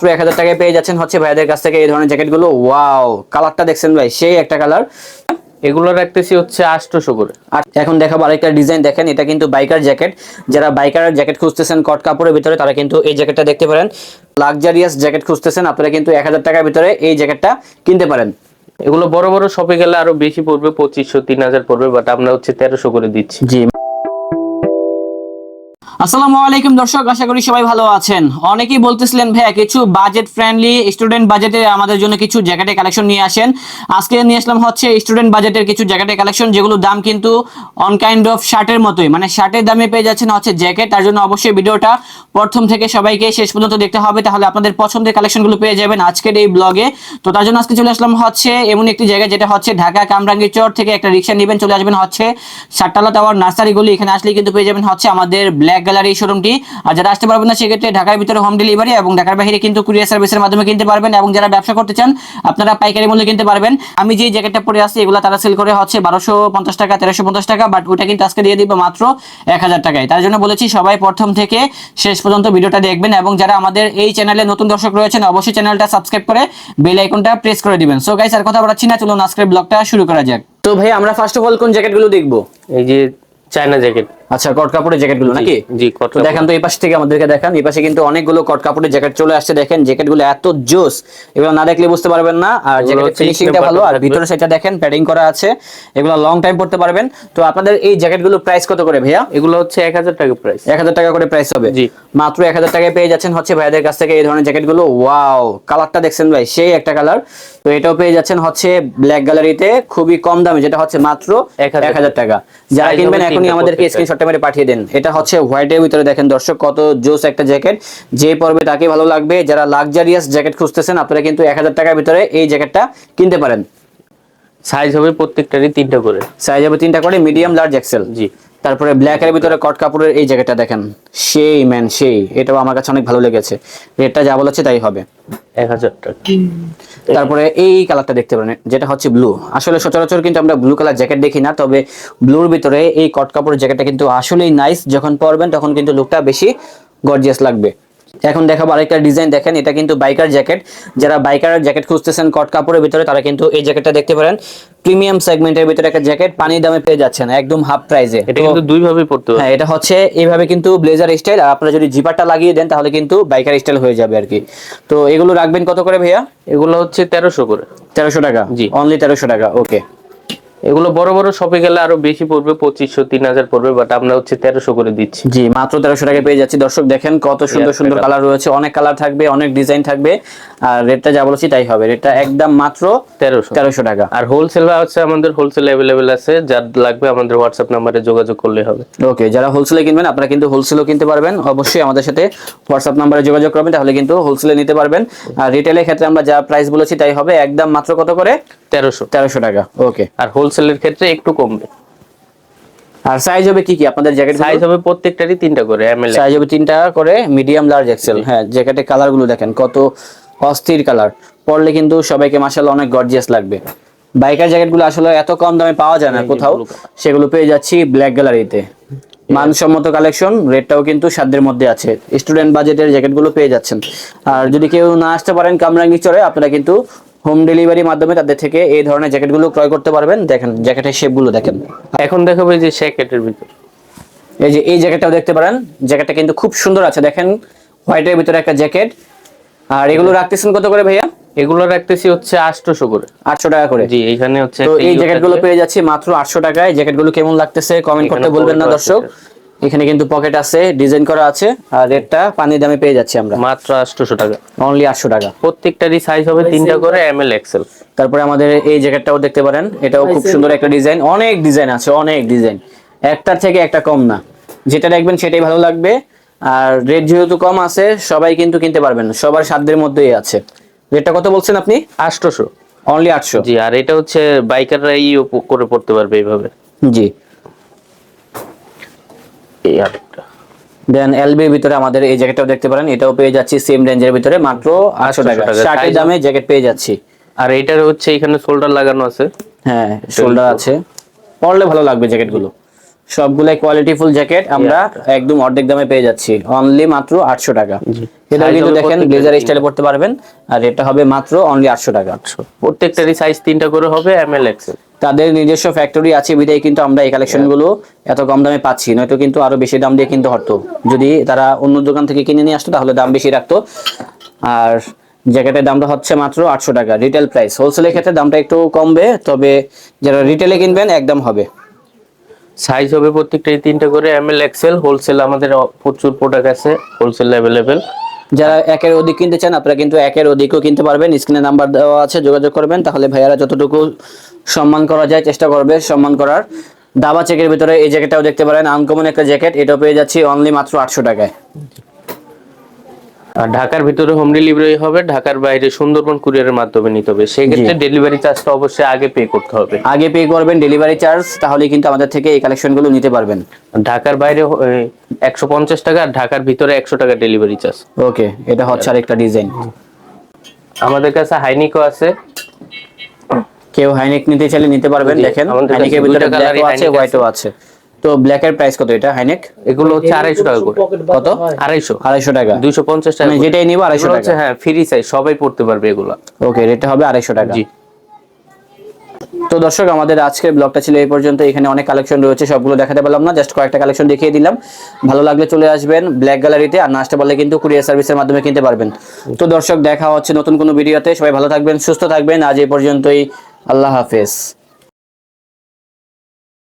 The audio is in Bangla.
মাত্র এক হাজার টাকায় পেয়ে যাচ্ছেন হচ্ছে ভাইদের কাছ থেকে এই ধরনের জ্যাকেটগুলো। ওয়াও কালারটা দেখছেন ভাই সেই একটা কালার। এগুলো রাখতেছি হচ্ছে আটশোশো করে। আর এখন দেখাবো আরেকটা ডিজাইন দেখেন এটা কিন্তু বাইকার জ্যাকেট। যারা বাইকার জ্যাকেট খুঁজতেছেন কট কাপড়ের ভিতরে তারা কিন্তু এই জ্যাকেটটা দেখতে পারেন। লাক্সারিয়াস জ্যাকেট খুঁজতেছেন আপনারা কিন্তু এক হাজার টাকার ভিতরে এই জ্যাকেটটা কিনতে পারেন। এগুলো বড় বড় শপে গেলে আরও বেশি পড়বে পঁচিশশো তিন হাজার পড়বে বাট আমরা হচ্ছে তেরোশো করে দিচ্ছি। জি। আসসালামু আলাইকুম দর্শক, আশা করি সবাই ভালো আছেন। অনেকেই বলতেছিলেন, ভাইয়া, কিছু বাজেট ফ্রেন্ডলি স্টুডেন্ট বাজেটে আমাদের জন্য কিছু জ্যাকেটের কালেকশন নিয়ে আসেন। আজকে নিয়ে আসলাম হচ্ছে স্টুডেন্ট বাজেটের কিছু জ্যাকেটের কালেকশন যেগুলো দাম কিন্তু অন কাইন্ড অফ শার্টের মতোই। মানে শার্টের দামে পেয়ে যাচ্ছেন হচ্ছে জ্যাকেট তার জন্য অবশ্যই ভিডিওটা প্রথম থেকে সবাইকে শেষ পর্যন্ত দেখতে হবে, তাহলে আপনাদের পছন্দের কালেকশনগুলো পেয়ে যাবেন আজকের এই ব্লগে তো তার জন্য আজকে চলে আসলাম হচ্ছে এমন একটি জায়গা, যেটা হচ্ছে ঢাকা কামরাঙ্গি চর থেকে একটা রিক্সা নেবেন, চলে আসবেন হচ্ছে সাতটালা টাওয়ার নার্সারিগুলি এখানে আসলে কিন্তু পেয়ে যাবেন হচ্ছে আমাদের ব্ল্যাক গ্যালারি শোরুমটি। আর যারা আসতে পারবেন না সেক্ষেত্রে ঢাকার ভিতরে হোম ডেলিভারি এবং ঢাকার বাইরে কিন্তু কুরিয়ার সার্ভিসের মাধ্যমে কিনতে পারবেন এবং যারা ব্যবসা করতে চান আপনারা পাইকারি মূল্যে কিনতে পারবেন। আমি যে জ্যাকেটটা পরে আছি এগুলো তারা সেল করে হচ্ছে বারোশো পঞ্চাশ টাকা তেরোশো পঞ্চাশ টাকা বাট ওটা কিন্তু আজকে দিয়ে দিব মাত্র এক হাজার টাকায়। তার জন্য বলেছি সবাই প্রথম থেকে শেষ পর্যন্ত ভিডিওটা দেখবেন এবং যারা আমাদের এই চ্যানেলে নতুন দর্শক রয়েছেন অবশ্যই চ্যানেলটা সাবস্ক্রাইব করে বেল আইকনটা প্রেস করে দিবেন। সো গাইস আর কথা বলাচ্ছি না চলুন আজকের ব্লগটা শুরু করা যাক। তো ভাই আমরা ফার্স্ট অফ অল কোন জ্যাকেটগুলো দেখব? এই যে চায়না জ্যাকেট আচ্ছা কট কাপড়ের জ্যাকেটগুলো নাকি? জি দেখেন তো এই পাশ থেকে আমাদেরকে দেখান। এই পাশে কিন্তু অনেকগুলো কট কাপড়ের জ্যাকেট চলে আসছে দেখেন। জ্যাকেটগুলো এত জোস এগুলো না দেখলে বুঝতে পারবেন না। আর জ্যাকেটের ফিনিশিংটা ভালো আর ভিতরে সেটা দেখেন প্যাডিং করা আছে। এগুলো লং টাইম পড়তে পারবেন। তো আপনাদের এই জ্যাকেটগুলো প্রাইস কত করে ভাইয়া? এগুলো হচ্ছে এক হাজার টাকা প্রাইস এক হাজার টাকা করে প্রাইস হবে। জি। মাত্র এক হাজার টাকায় পেয়ে যাচ্ছেন হচ্ছে ভাইয়াদের কাছ থেকে এই ধরনের জ্যাকেটগুলো। ওয়াও কালারটা দেখছেন ভাই সেই একটা কালার তো এটাও পেয়ে যাচ্ছেন হচ্ছে ব্ল্যাক গ্যালারিতে খুবই কম দামে যেটা হচ্ছে মাত্র 1000 এক হাজার টাকা। যারা কিনবেন এখনই আমাদেরকে প্রত্যেকটা। স্ক্রিনশটটা মেরে পাঠিয়ে দেন। এটা হচ্ছে হোয়াইটের ভিতরে দেখেন দর্শক কত জোস একটা জ্যাকেট। যে পরবে তাকে ভালো লাগবে। যারা লাক্সারিয়াস জ্যাকেট খুঁজতেছেন আপনারা কিন্তু এক হাজার টাকার ভিতরে এই জ্যাকেটটা কিনতে পারেন। সাইজ হবে প্রত্যেকটারই তিনটা করে। সাইজ হবে তিনটা করে মিডিয়াম লার্জ এক্সেল জি। তারপরে ব্ল্যাক এর ভিতরে কট কাপড়ের এই জ্যাকেটটা দেখেন। সেই ম্যান সেই। এটাও আমার কাছে অনেক ভালো লেগেছে। রেটটা যা বলেছে তাই হবে। এক হাজার টাকা। তারপরে এই কালারটা দেখতে পারেন যেটা হচ্ছে ব্লু আসলে সচরাচর কিন্তু আমরা ব্লু কালার জ্যাকেট দেখি না তবে ব্লুর ভিতরে এই কট কাপড়ের জ্যাকেটটা কিন্তু আসলেই নাইস যখন পরবেন তখন কিন্তু লুকটা বেশি গর্জিয়াস লাগবে। এখন দেখাবো আরেকটা ডিজাইন দেখেন এটা কিন্তু বাইকার জ্যাকেট যারা বাইকার জ্যাকেট খুঁজতেছেন কট কাপড়ের ভিতরে তারা কিন্তু এই জ্যাকেটটা দেখতে পারেন। প্রিমিয়াম সেগমেন্টের ভিতরে একটা জ্যাকেট পানির দামে পেয়ে যাচ্ছেন একদম হাফ প্রাইসে এটা কিন্তু দুই ভাবে পড়তে হ্যাঁ। এটা হচ্ছে এইভাবে কিন্তু ব্লেজার স্টাইল আর আপনারা যদি জিপারটা লাগিয়ে দেন তাহলে কিন্তু বাইকার স্টাইল হয়ে যাবে আর কি। তো এগুলো রাখবেন কত করে ভাইয়া? এগুলো হচ্ছে তেরোশো করে। তেরোশো টাকা? জি। অনলি তেরোশো টাকা ওকে এগুলো বড় বড় শপে গেলে আরও বেশি পড়বে পঁচিশশো তিন হাজার পড়বে বাট আমরা হচ্ছে তেরোশো করে দিচ্ছি। জি মাত্র তেরোশো টাকা পেয়ে যাচ্ছি। দর্শক দেখেন কত সুন্দর সুন্দর কালার রয়েছে। অনেক কালার থাকবে অনেক ডিজাইন থাকবে। আর রেটটা যা বলেছি তাই হবে। রেটটা একদম মাত্র তেরোশো। তেরোশো টাকা। আর হোলসেল হচ্ছে আমাদের হোলসেল অ্যাভেলেবেল আছে। যার লাগবে আমাদের হোয়াটসঅ্যাপ নাম্বারে যোগাযোগ করলে হবে। ওকে যারা হোলসেলে কিনবেন আপনারা কিন্তু হোলসেলও কিনতে পারবেন। অবশ্যই আমাদের সাথে হোয়াটসঅ্যাপ নাম্বারে যোগাযোগ করবেন তাহলে কিন্তু হোলসেলে নিতে পারবেন। আর রিটেলের ক্ষেত্রে আমরা যা প্রাইস বলেছি তাই হবে। একদম মাত্র কত করে? তেরোশো। তেরোশো টাকা ওকে। আর হোলসেলের ক্ষেত্রে একটু কমবে। আর সাইজ হবে কি কি? আপনাদের জ্যাকেট সাইজ হবে প্রত্যেকটারই তিনটা করে এম এল সাইজ হবে তিনটা করে মিডিয়াম লার্জ এক্সেল হ্যাঁ জ্যাকেটের কালারগুলো দেখেন কত অস্থির কালার পরলে কিন্তু সবাইকে মাসাল্লাহ অনেক গর্জিয়াস লাগবে। বাইকার জ্যাকেটগুলো আসলে এত কম দামে পাওয়া যায় না কোথাও। সেগুলো পেয়ে যাচ্ছি ব্ল্যাক গ্যালারিতে মানসম্মত কালেকশন রেটটাও কিন্তু সাধ্যের মধ্যে আছে। স্টুডেন্ট বাজেটের জ্যাকেটগুলো পেয়ে যাচ্ছেন। আর যদি কেউ না আসতে পারেন কামরাঙ্গি চরে আপনারা কিন্তু হোম ডেলিভারির মাধ্যমে তাদের থেকে এই ধরনের জ্যাকেটগুলো ক্রয় করতে পারবেন। দেখেন জ্যাকেটের শেপগুলো দেখেন। এখন দেখাবো এই যে শ্যাকেটের ভিতর। এই যে এই জ্যাকেটটাও দেখতে পারেন। জ্যাকেটটা কিন্তু খুব সুন্দর আছে দেখেন। হোয়াইটের ভিতরে একটা জ্যাকেট। আর এগুলো রাখতেছেন কত করে ভাইয়া? এগুলো রাখতেছি হচ্ছে আটশোশো করে। আটশো টাকা করে। জি এখানে হচ্ছে তো এই জ্যাকেটগুলো। পেয়ে যাচ্ছি মাত্র আটশো টাকায়। জ্যাকেটগুলো কেমন লাগতেছে? কমেন্ট করতে বলবেন না দর্শক। এখানে কিন্তু পকেট আছে ডিজাইন করা আছে আর রেটটা পানি দামে পেয়ে যাচ্ছি আমরা। মাত্র আটশোশো টাকা। অনলি আটশো টাকা। প্রত্যেকটারই সাইজ হবে তিনটা করে এম এল এক্সেল তারপরে আমাদের এই জ্যাকেটটাও দেখতে পারেন এটাও খুব সুন্দর একটা ডিজাইন অনেক ডিজাইন আছে অনেক ডিজাইন একটার থেকে একটা কম না। যেটা দেখবেন সেটাই ভালো লাগবে। আর রেট যেহেতু কম আছে সবাই কিন্তু কিনতে পারবেন সবার সাধ্যের মধ্যেই আছে। রেটটা কত বলছেন আপনি? আটশোশো। অনলি আটশো। জি আর এটা হচ্ছে বাইকাররা ই করে পড়তে পারবে এইভাবে। জি। এই আরেকটা দেন এলবির ভিতরে আমাদের এই জ্যাকেটটাও দেখতে পারেন এটাও পেয়ে যাচ্ছি সেম রেঞ্জের ভিতরে মাত্র আটশো 800 টাকা। টাকা। শার্টের দামে জ্যাকেট পেয়ে যাচ্ছি। আর এটার হচ্ছে এখানে শোল্ডার লাগানো আছে। হ্যাঁ শোল্ডার আছে। পরলে ভালো লাগবে জ্যাকেটগুলো সবগুলাই কোয়ালিটি ফুল জ্যাকেট আমরা একদম অর্ধেক দামে পেয়ে যাচ্ছি। অনলি মাত্র আটশো টাকা। এটা কিন্তু দেখেন ব্লেজার স্টাইলে পড়তে পারবেন আর এটা হবে মাত্র অনলি আটশো টাকা। প্রত্যেকটারই সাইজ তিনটা করে হবে এম এল এক্সেল তাদের নিজস্ব ফ্যাক্টরি আছে বিধায় কিন্তু আমরা এই কালেকশনগুলো এত কম দামে পাচ্ছি। নয়তো কিন্তু আরও বেশি দাম দিয়ে কিনতে হতো। যদি তারা অন্য দোকান থেকে কিনে নিয়ে আসতো তাহলে দাম বেশি রাখতো। আর জ্যাকেটের দামটা হচ্ছে মাত্র আটশো টাকা রিটেল প্রাইস হোলসেলের ক্ষেত্রে দামটা একটু কমবে তবে যারা রিটেলে কিনবেন একদম হবে। সাইজ হবে প্রত্যেকটাই তিনটা করে এম এল এক্সেল হোলসেল আমাদের প্রচুর প্রোডাক্ট আছে হোলসেল অ্যাভেলেবেল যারা একের অধিক কিনতে চান, আপনারা কিন্তু একের অধিকও কিনতে পারবেন। স্ক্রিনে নাম্বার দেওয়া আছে, যোগাযোগ করবেন। তাহলে ভাইয়ারা যতটুকু সম্মান করা যায়, চেষ্টা করবে সম্মান করার। দাবা চেকের ভিতরে এই জ্যাকেটটাও দেখতে পারেন। আনকমন একটা জ্যাকেট এটাও পেয়ে যাচ্ছি অনলি মাত্র আটশো টাকায়। ঢাকার ভিতরে হোম ডেলিভারি হবে ঢাকার বাইরে সুন্দরবন কুরিয়ারের মাধ্যমে নিতে হবে। সেই ক্ষেত্রে ডেলিভারি চার্জটা অবশ্যই আগে পে করতে হবে। আগে পে করবেন ডেলিভারি চার্জ তাহলে কিন্তু আমাদের থেকে এই কালেকশনগুলো নিতে পারবেন। ঢাকার বাইরে একশো পঞ্চাশ টাকা আর ঢাকার ভিতরে একশো টাকা ডেলিভারি চার্জ ওকে এটা হচ্ছে আরেকটা ডিজাইন আমাদের কাছে হাইনিকও আছে। কেউ হাইনেক নিতে চাইলে নিতে পারবেন দেখেন। হাইনেকের ভিতরে ব্ল্যাকও আছে হোয়াইটও আছে। তো ব্ল্যাকের প্রাইস কত এটা হাইনেক এগুলো হচ্ছে আড়াইশো টাকা করে। কত? আড়াইশো আড়াইশো টাকা। দুইশো পঞ্চাশ টাকা আমি যেটাই নিব আড়াইশো টাকা। হ্যাঁ ফ্রি সাইজ সবাই পড়তে পারবে এগুলো। ওকে রেটটা হবে আড়াইশো টাকা। জি। তো দর্শক আমাদের আজকের ব্লগটা ছিল এই পর্যন্ত। এখানে অনেক কালেকশন রয়েছে সবগুলো দেখাতে পারলাম না। জাস্ট কয়েকটা কালেকশন দেখিয়ে দিলাম। ভালো লাগলে চলে আসবেন ব্ল্যাক গ্যালারিতে আর না আসতে পারলে কিন্তু কুরিয়ার সার্ভিসের মাধ্যমে কিনতে পারবেন। তো দর্শক দেখা হচ্ছে নতুন কোনো ভিডিওতে সবাই ভালো থাকবেন সুস্থ থাকবেন। আজ এই পর্যন্তই। আল্লাহ হাফেজ।